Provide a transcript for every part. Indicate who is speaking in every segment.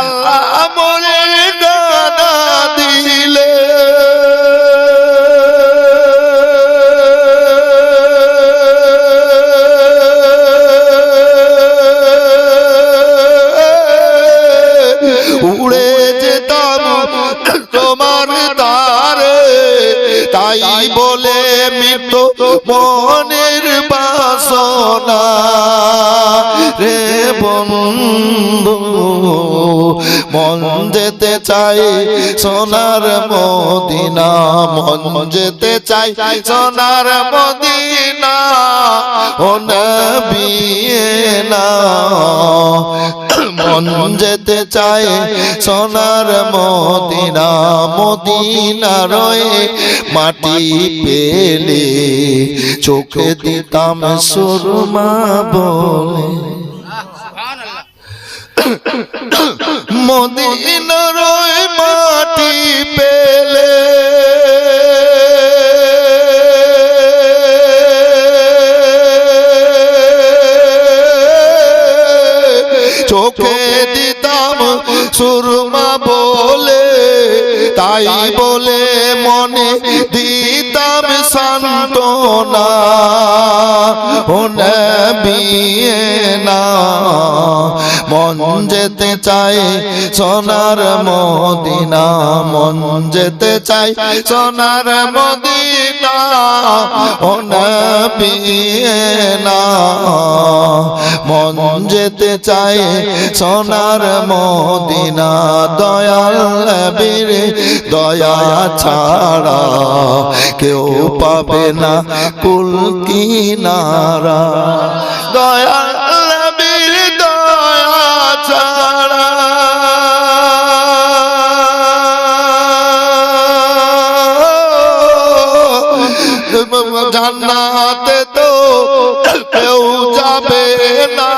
Speaker 1: আল্লাহ ডানা দিলে। উড়ে যেতাম তোমার তারে তাই বলে মৃত্যু মনের বাসনা। রে বন্ধু মন যেতে চাই, সোনার মদিনা। মন যেতে চাই, সোনার মদিনা। ও না। মন যেতে চায় সোনার মদিনা। মদিনা রয়ে মাটি পেলে, চোখে দিতাম সুরমা বলে। মদিনা রয়ে মাটি পেলে। চোখে দিতাম সুরমা বলে, তাই বলে মনে দিতাম সান্ত্বনা। ও না মন যেতে চাই সোনার মদিনা মন যেতে চাই সোনার মদিনা ও না মন যেতে চাই সোনার মদিনা দয়াল বীর দয়া ছাড়া। কেউ পাবে না কুল কিনারা। দয়াল জান্নাতে তো কেউ যাবে না।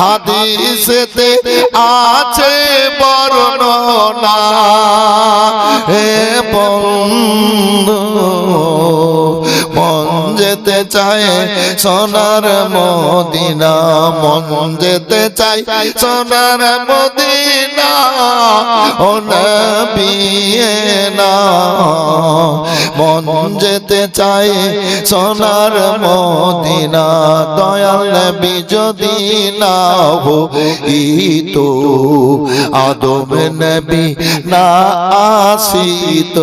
Speaker 1: হাদিসেতে আছে বর্ণনা। হে বন্ধু যেতে চায়, সোনার মদিনা, মন যেতে চাই সোনার মদিনা, ও নবিয়ে না। মন যেতে চাই সোনার মদিনা, দয়াল নবী যদি না হো তো আদম নবী না আসিত।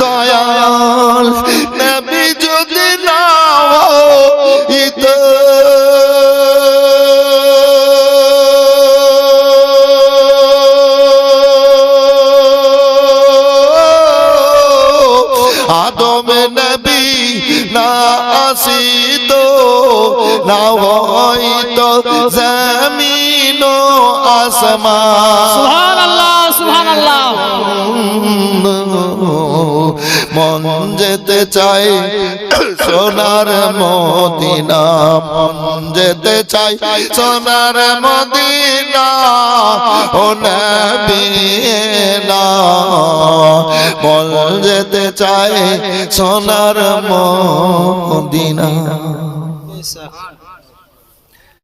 Speaker 1: দয়াল আদম নবী না আসিত না হইত জমিন আসমান।
Speaker 2: সুবহানাল্লাহ সুবহানাল্লাহ।
Speaker 1: মন যেতে চাই, সোনার মদিনা। মন যেতে চাই, সোনার মদিনা। ও নবীনা মন যেতে চাই, সোনার মদিনা।